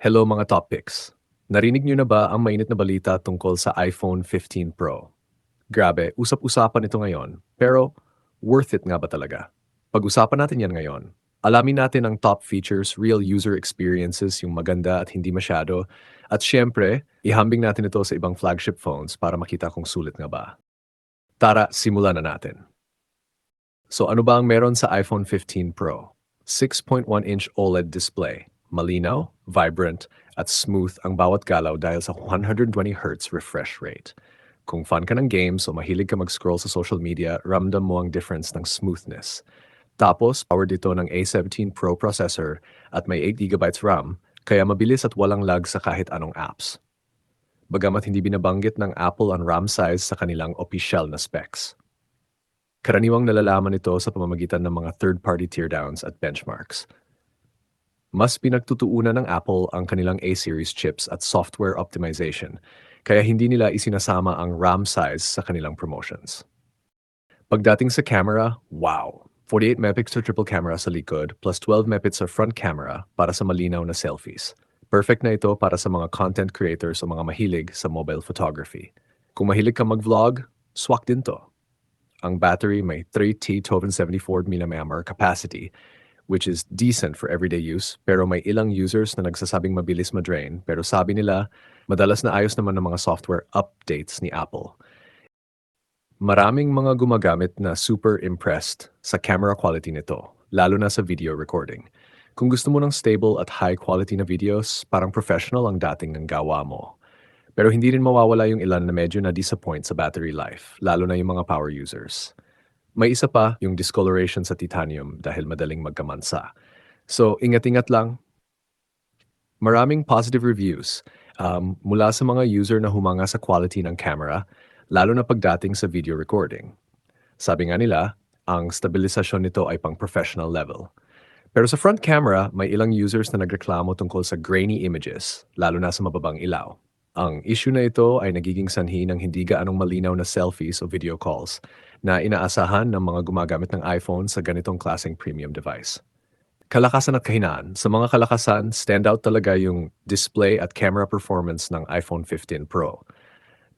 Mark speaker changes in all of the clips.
Speaker 1: Hello mga top picks. Narinig niyo na ba ang mainit na balita tungkol sa iPhone 15 Pro? Grabe, usap-usapan ito ngayon. Pero, worth it nga ba talaga? Pag-usapan natin yan ngayon. Alamin natin ang top features, real user experiences, yung maganda at hindi masyado. At syempre, ihambing natin ito sa ibang flagship phones para makita kung sulit nga ba. Tara, simulan na natin. So ano ba ang meron sa iPhone 15 Pro? 6.1-inch OLED display. Malinaw, vibrant, at smooth ang bawat galaw dahil sa 120Hz refresh rate. Kung fan ka ng games o mahilig ka mag-scroll sa social media, ramdam mo ang difference ng smoothness. Tapos, powered dito ng A17 Pro processor at may 8GB RAM, kaya mabilis at walang lag sa kahit anong apps. Bagamat hindi binabanggit ng Apple ang RAM size sa kanilang official na specs. Karaniwang nalalaman ito sa pamamagitan ng mga third-party teardowns at benchmarks. Mas pinagtutuunan ng Apple ang kanilang A-series chips at software optimization, kaya hindi nila isinasama ang RAM size sa kanilang promotions. Pagdating sa camera, wow! 48 megapixel triple camera sa likod plus 12 megapixel front camera para sa malinaw na selfies. Perfect na ito para sa mga content creators o mga mahilig sa mobile photography. Kung mahilig ka mag-vlog, swak din to. Ang battery may 3T 1274 mAh capacity which is decent for everyday use pero may ilang users na nagsasabing mabilis madrain pero sabi nila madalas na ayos naman ng mga software updates ni Apple. Maraming mga gumagamit na super impressed sa camera quality nito, lalo na sa video recording. Kung gusto mo ng stable at high quality na videos, parang professional ang dating ng gawa mo. Pero hindi rin mawawala yung ilan na medyo na-disappoint sa battery life, lalo na yung mga power users. May isa pa yung discoloration sa titanium dahil madaling magkamansa. So, ingat-ingat lang. Maraming positive reviews um, mula sa mga user na humanga sa quality ng camera, lalo na pagdating sa video recording. Sabi nga nila, ang stabilisasyon nito ay pang professional level. Pero sa front camera, may ilang users na nagreklamo tungkol sa grainy images, lalo na sa mababang ilaw. Ang issue na ito ay nagiging sanhi ng hindi gaanong malinaw na selfies o video calls na inaasahan ng mga gumagamit ng iPhone sa ganitong klaseng premium device. Kalakasan at kahinaan. Sa mga kalakasan, standout talaga yung display at camera performance ng iPhone 15 Pro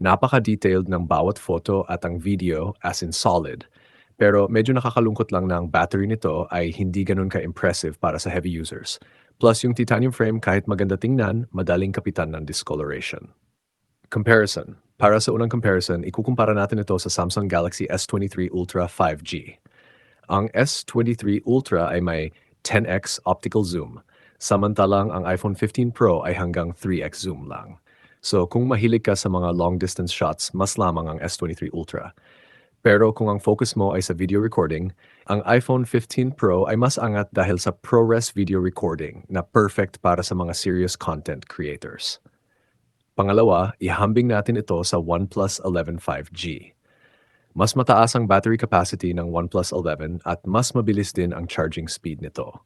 Speaker 1: napaka-detailed ng bawat photo at ang video as in solid. Pero medyo nakakalungkot lang na ang battery nito ay hindi ganun ka-impressive para sa heavy users. Plus yung titanium frame kahit maganda tingnan, madaling kapitan ng discoloration. Comparison. Para sa unang comparison, ikukumpara natin ito sa Samsung Galaxy S23 Ultra 5G. Ang S23 Ultra ay may 10x optical zoom, samantalang ang iPhone 15 Pro ay hanggang 3x zoom lang. So kung mahilig ka sa mga long distance shots, mas lamang ang S23 Ultra. Pero kung ang focus mo ay sa video recording, ang iPhone 15 Pro ay mas angat dahil sa ProRes video recording na perfect para sa mga serious content creators. Pangalawa, ihambing natin ito sa OnePlus 11 5G. Mas mataas ang battery capacity ng OnePlus 11 at mas mabilis din ang charging speed nito.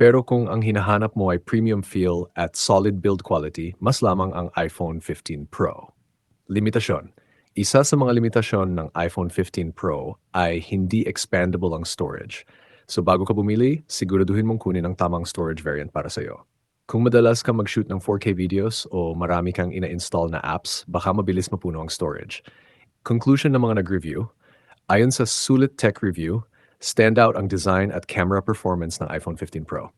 Speaker 1: Pero kung ang hinahanap mo ay premium feel at solid build quality, mas lamang ang iPhone 15 Pro. Limitasyon. Isa sa mga limitasyon ng iPhone 15 Pro ay hindi expandable ang storage. So bago ka bumili, siguraduhin mong kunin ang tamang storage variant para sa iyo. Kung madalas kang mag-shoot ng 4K videos o marami kang ina-install na apps, baka mabilis mapuno ang storage. Conclusion ng mga nag-review, ayon sa Sulit Tech Review, Standout ang design at camera performance ng iPhone 15 Pro.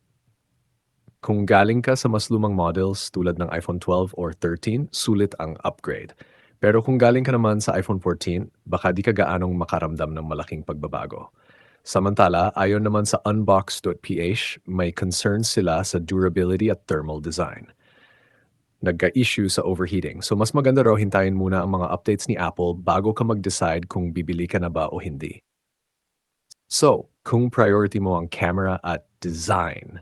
Speaker 1: Kung galing ka sa mas lumang models tulad ng iPhone 12 or 13, sulit ang upgrade. Pero kung galing ka naman sa iPhone 14, baka di ka gaanong makaramdam ng malaking pagbabago. Samantala, ayon naman sa unbox.ph, may concerns sila sa durability at thermal design. Nagka-issue sa overheating. So mas maganda raw hintayin muna ang mga updates ni Apple bago ka mag-decide kung bibili ka na ba o hindi. So, kung priority mo ang camera at design,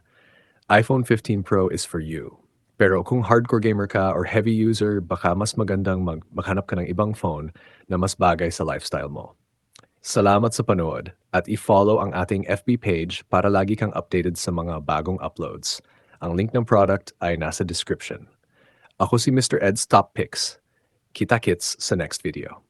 Speaker 1: iPhone 15 Pro is for you. Pero kung hardcore gamer ka or heavy user, baka mas magandang mag maghanap ka ng ibang phone na mas bagay sa lifestyle mo. Salamat sa panood at i-follow ang ating FB page para lagi kang updated sa mga bagong uploads. Ang link ng product ay nasa description. Ako si Mr. Ed's Top Picks. Kita-kits sa next video.